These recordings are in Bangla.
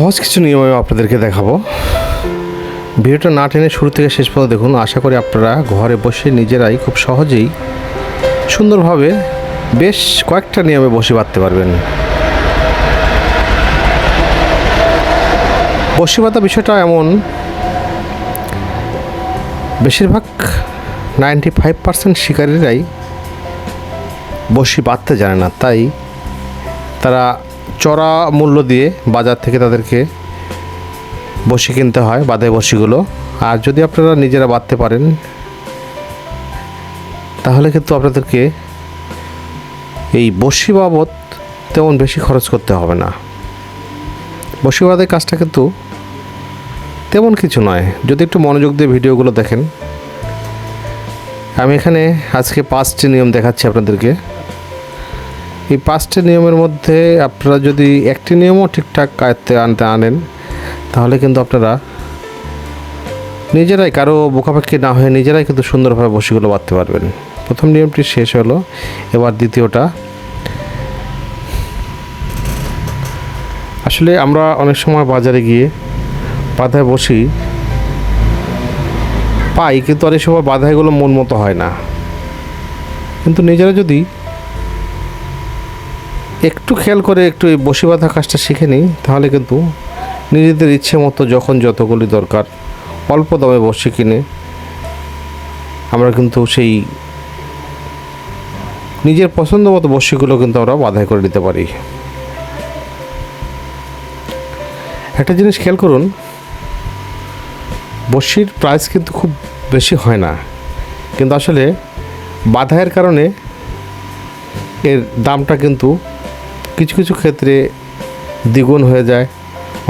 সহজ কিছু নিয়ম আমি আপনাদেরকে দেখাবো। ভিডিওটা না টেনে শুরু থেকে শেষ পর্যন্ত দেখুন। আশা করি আপনারা ঘরে বসে নিজেরাই খুব সহজেই সুন্দরভাবে বেশ কয়েকটা নিয়মে বসে বাঁধতে পারবেন। বসি বাঁধা বিষয়টা এমন, বেশিরভাগ নাইনটি ফাইভ পার্সেন্ট শিকারীরাই বসি বাঁধতে জানে না। তাই তারা চড়া মূল্য দিয়ে বাজার থেকে তাদেরকে বসি কিনতে হয় বাঁধে বসিগুলো। আর যদি আপনারা নিজেরা বাঁধতে পারেন, তাহলে কিন্তু আপনাদেরকে এই বসি বাবদ তেমন বেশি খরচ করতে হবে না। বসি বাঁধের কাজটা কিন্তু তেমন কিছু নয়। যদি একটু মনোযোগ দিয়ে ভিডিওগুলো দেখেন, আমি এখানে আজকে পাঁচটি নিয়ম দেখাচ্ছি আপনাদেরকে। এই পাঁচটি নিয়মের মধ্যে আপনারা যদি একটি নিয়মও ঠিকঠাক কায়ত্তে আনতে আনেন, তাহলে কিন্তু আপনারা নিজেরাই কারও বোকাপাক্ষি না হয়ে নিজেরাই কিন্তু সুন্দরভাবে বসিগুলো বাঁধতে পারবেন। প্রথম নিয়মটি শেষ হলো, এবার দ্বিতীয়টা। আসলে আমরা অনেক সময় বাজারে গিয়ে বাধায় বসি, পাই, কিন্তু অনেক সময় বাধাইগুলো মন মতো হয় না। কিন্তু নিজেরা যদি একটু খেয়াল করে একটু এই বসি বাঁধা কাজটা শিখে নিই, তাহলে কিন্তু নিজেদের ইচ্ছে মতো যখন যতগুলি দরকার অল্প দামে বসি কিনে আমরা কিন্তু সেই নিজের পছন্দ মতো বসিগুলো কিন্তু আমরা বাধাই করে নিতে পারি। একটা জিনিস খেয়াল করুন, বসির প্রাইস কিন্তু খুব বেশি হয় না, কিন্তু আসলে বাধাইয়ের কারণে এর দামটা কিন্তু কিছু কিছু ক্ষেত্রে দ্বিগুণ হয়ে যায়,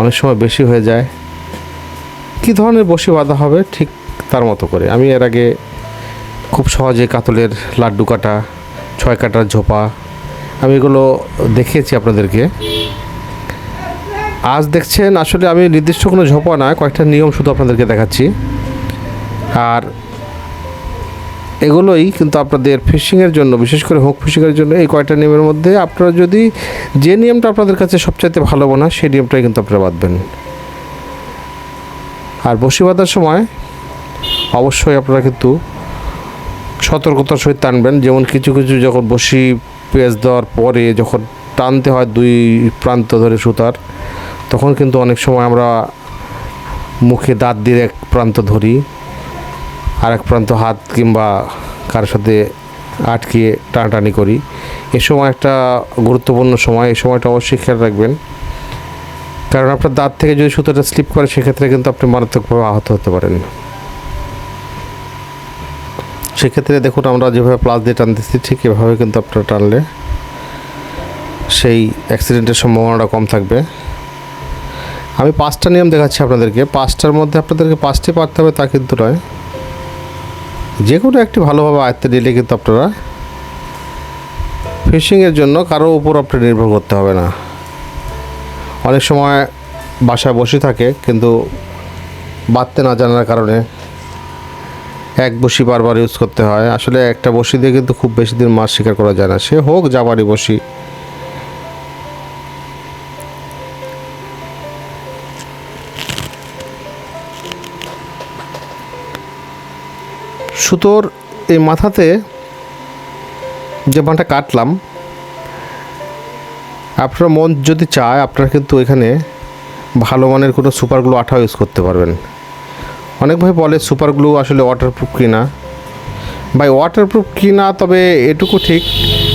অনেক সময় বেশি হয়ে যায়। কী ধরনের বসি বাঁধা হবে? ঠিক তার মতো করে। আমি এর আগে খুব সহজে কাতলের লাড্ডু কাটা, ছয় কাটার ঝোপা, আমি এগুলো দেখিয়েছি আপনাদেরকে। আজ দেখছেন, আসলে আমি নির্দিষ্ট কোনো ঝোপা না, কয়েকটা নিয়ম শুধু আপনাদেরকে দেখাচ্ছি। আর এগুলোই কিন্তু আপনাদের ফিশিংয়ের জন্য, বিশেষ করে হোক ফিশিংয়ের জন্য এই কয়টা নিয়মের মধ্যে আপনারা যদি যে নিয়মটা আপনাদের কাছে সবচাইতে ভালো মনে হয়, সেই নিয়মটাই কিন্তু আপনারা বাঁধবেন। আর বসি বাঁধার সময় অবশ্যই আপনারা কিন্তু সতর্কতার সহিত টানবেন। যেমন কিছু কিছু যখন বসি পেঁয়াজ দেওয়ার পরে যখন টানতে হয় দুই প্রান্ত ধরে সুতার, তখন কিন্তু অনেক সময় আমরা মুখে দাঁত দিয়ে এক প্রান্ত ধরি। আর এক প্রান্ত হাত কিংবা কারোর সাথে আটকে টানাটানি করি। এ সময় একটা গুরুত্বপূর্ণ সময় এই সময়টা অবশ্যই খেয়াল রাখবেন। কারণ আপনার দাঁত থেকে যদি সুতোটা স্লিপ করে, সেক্ষেত্রে কিন্তু আপনি মারাত্মকভাবে আহত হতে পারেন। সেক্ষেত্রে দেখুন, আমরা যেভাবে প্লাস দিয়ে টানতেছি, ঠিক এভাবে কিন্তু আপনারা টানলে সেই অ্যাক্সিডেন্টের সম্ভাবনাটা কম থাকবে। আমি পাঁচটা নিয়ম দেখাচ্ছি আপনাদেরকে। পাঁচটার মধ্যে আপনাদেরকে পাঁচটি পারতে হবে তা কিন্তু নয়। যে কোনো একটি ভালোভাবে আয়ত্তে নিলে কিন্তু আপনারা ফিশিংয়ের জন্য কারও উপর আপনার নির্ভর করতে হবে না। অনেক সময় বাসায় বসে থাকে, কিন্তু বাঁধতে না জানার কারণে এক বসি বারবার ইউজ করতে হয়। আসলে একটা বসি দিয়ে কিন্তু খুব বেশি দিন মাছ শিকার করা যায় না। সে হোক জাবারি বসি সুতোর এই মাথাতে যে বাঁটা কাটলাম, আপনার মন যদি চায়, আপনারা কিন্তু এখানে ভালো মানের কোনো সুপার গ্লু আঠা ইউজ করতে পারবেন। অনেক ভাই বলে সুপার গ্লু আসলে ওয়াটারপ্রুফ কিনা। ভাই ওয়াটারপ্রুফ কিনা, তবে এটুকু ঠিক,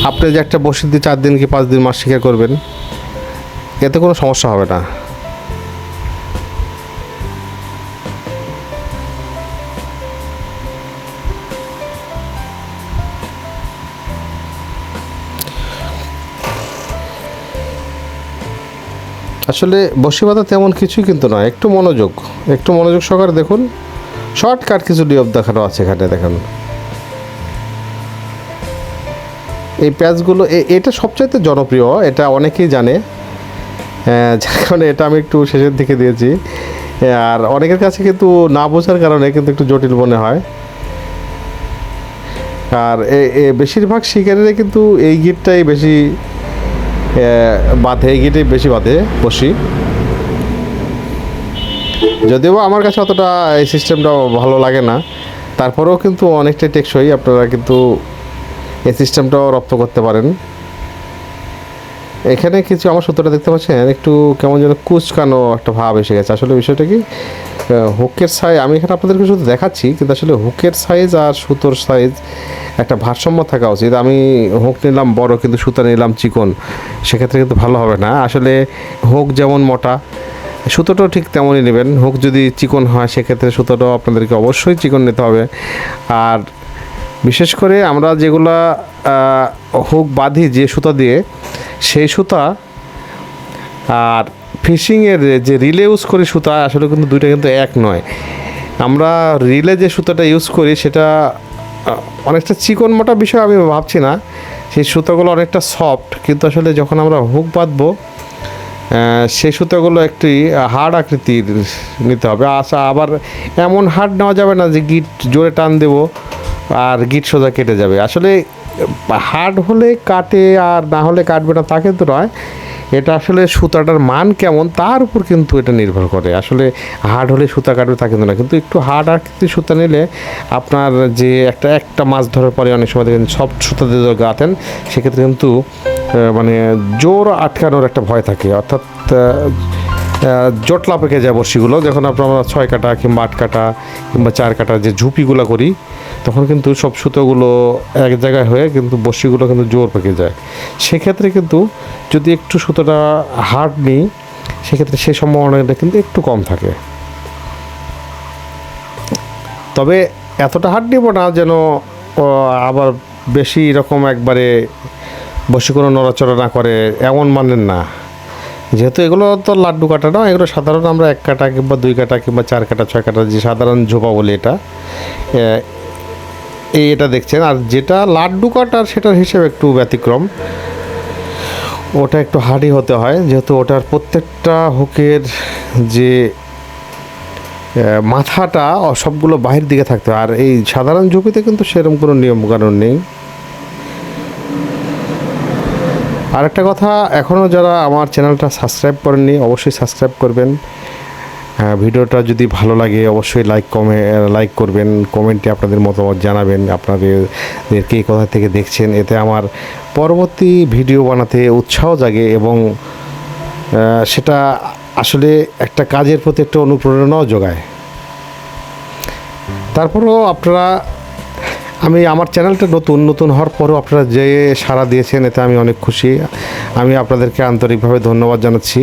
আপনি যে একটা বসে দিয়ে চার দিন কি পাঁচ দিন মাস শিকার করবেন, এতে কোনো সমস্যা হবে না। আসলে বসি বাঁধা তেমন কিছুই কিন্তু নয়, একটু মনোযোগ একটু মনোযোগ সহকারে দেখুন। শর্টকাট কিছু নিয়ম দেখানো আছে এখানে, দেখুন। এই প্যাচগুলো এটা সবচাইতে জনপ্রিয়, এটা অনেকেই জানে। যার কারণে এটা আমি একটু শেষের দিকে দিয়েছি। আর অনেকের কাছে কিন্তু না বোঝার কারণে কিন্তু একটু জটিল মনে হয়। আর এ- বেশিরভাগ শিকারীরা কিন্তু এই গিটটাই বেশি বাঁধে গিটেই বেশি বাঁধে, বসি। যদিও আমার কাছে অতটা এই সিস্টেমটা ভালো লাগে না। তারপরেও কিন্তু অনেকটাই টেকসই, আপনারা কিন্তু এই সিস্টেমটাও রপ্ত করতে পারেন। এখানে কিছু আমার সূত্রটা দেখতে পাচ্ছেন, একটু কেমন যেন কুচকানো একটা ভাব এসে গেছে। আসলে বিষয়টা কি হুকের সাইজ আমি এখানে আপনাদেরকে শুধু দেখাচ্ছি, কিন্তু আসলে হুকের সাইজ আর সুতোর সাইজ একটা ভারসাম্য থাকা উচিত। আমি হুক নিলাম, বড় কিন্তু সুতা নিলাম, চিকন। সেক্ষেত্রে কিন্তু ভালো হবে না। আসলে হুক যেমন মোটা, সুতোটাও ঠিক তেমনই নেবেন। হুক যদি চিকন হয়, সেক্ষেত্রে সুতোটাও আপনাদেরকে অবশ্যই চিকন নিতে হবে। আর বিশেষ করে আমরা যেগুলা হুক বাঁধি যে সুতা দিয়ে, সেই সুতা আর ফিশিংয়ের যে রিলে ইউজ করি সুতা, আসলে কিন্তু দুইটা কিন্তু এক নয়। আমরা রিলে যে সুতাটা ইউজ করি, সেটা অনেকটা চিকন মোটা বিষয় আমি ভাবছি না। সেই সুতোগুলো অনেকটা সফট কিন্তু আসলে যখন আমরা হুক বাঁধবো সেই সুতাগুলো একটি হার্ড আকৃতির নিতে হবে। আচ্ছা আবার এমন হার্ড নেওয়া যাবে না যে গিট জোরে টান দেবো আর গিট সোজা কেটে যাবে। আসলে হার্ড হলে কাটে আর না হলে কাটবে না, তা কিন্তু নয়। এটা আসলে সুতাটার মান কেমন, তার উপর কিন্তু এটা নির্ভর করে। আসলে হার্ড হলে সুতা কাটবে, তা কিন্তু না। কিন্তু একটু হার্ড আকৃতির সুতা নিলে আপনার যে একটা একটা মাছ ধরার পরে অনেক সময় দেখেন সব সুতা দিয়ে গাতেন সেক্ষেত্রে কিন্তু মানে জোর আটকানোর একটা ভয় থাকে। অর্থাৎ জটলা পেকে যায় বড়শিগুলো। যখন আপনার ছয় কাটা কিংবা আট কাটা কিংবা চার কাটা যে ঝুপিগুলো করি তখন কিন্তু সব সুতোগুলো এক জায়গায় হয়ে কিন্তু বড়শিগুলো কিন্তু জোর পেকে যায়। সেক্ষেত্রে কিন্তু যদি একটু সুতোটা হার্ড নিই, সেক্ষেত্রে সেই সম্ভাবনাটা কিন্তু একটু কম থাকে। তবে এতটা হার্ড নিব না যেন আবার বেশি রকম একবারে বসে কোনো নড়াচড়া না করে, এমন মানেন না। যেহেতু এগুলো তো লাড্ডু কাটা না এগুলো সাধারণ আমরা এক কাটা কিংবা দুই কাটা কিংবা চার কাটা, ছয় কাটা যে সাধারণ ঝোপা বলি এটা এই এটা দেখছেন। আর যেটা লাড্ডু কাটার সেটার হিসেবে একটু ব্যতিক্রম। ওটা একটু হার্ডই হতে হয়, যেহেতু ওটার প্রত্যেকটা হুকের যে মাথাটা সবগুলো বাহির দিকে থাকতে আর এই সাধারণ ঝুঁকিতে কিন্তু সেরকম কোনো নিয়ম কানুন নেই। আরেকটা কথা এখনও যারা আমার চ্যানেলটা সাবস্ক্রাইব করেননি, অবশ্যই সাবস্ক্রাইব করবেন। ভিডিওটা যদি ভালো লাগে, অবশ্যই লাইক কমে লাইক করবেন কমেন্টে আপনাদের মতামত জানাবেন আপনাদের কে কোথা থেকে দেখছেন। এতে আমার পরবর্তী ভিডিও বানাতে উৎসাহ জাগে এবং সেটা আসলে একটা কাজের প্রতি একটা অনুপ্রেরণাও যোগায়। তারপরেও আপনারা, আমি আমার চ্যানেলটা নতুন নতুন হওয়ার পরও আপনারা যে সাড়া দিয়েছেন, এতে আমি অনেক খুশি। আমি আপনাদেরকে আন্তরিকভাবে ধন্যবাদ জানাচ্ছি।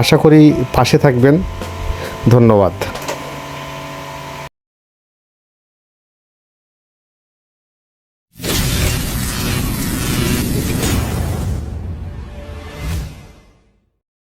আশা করি পাশে থাকবেন। ধন্যবাদ।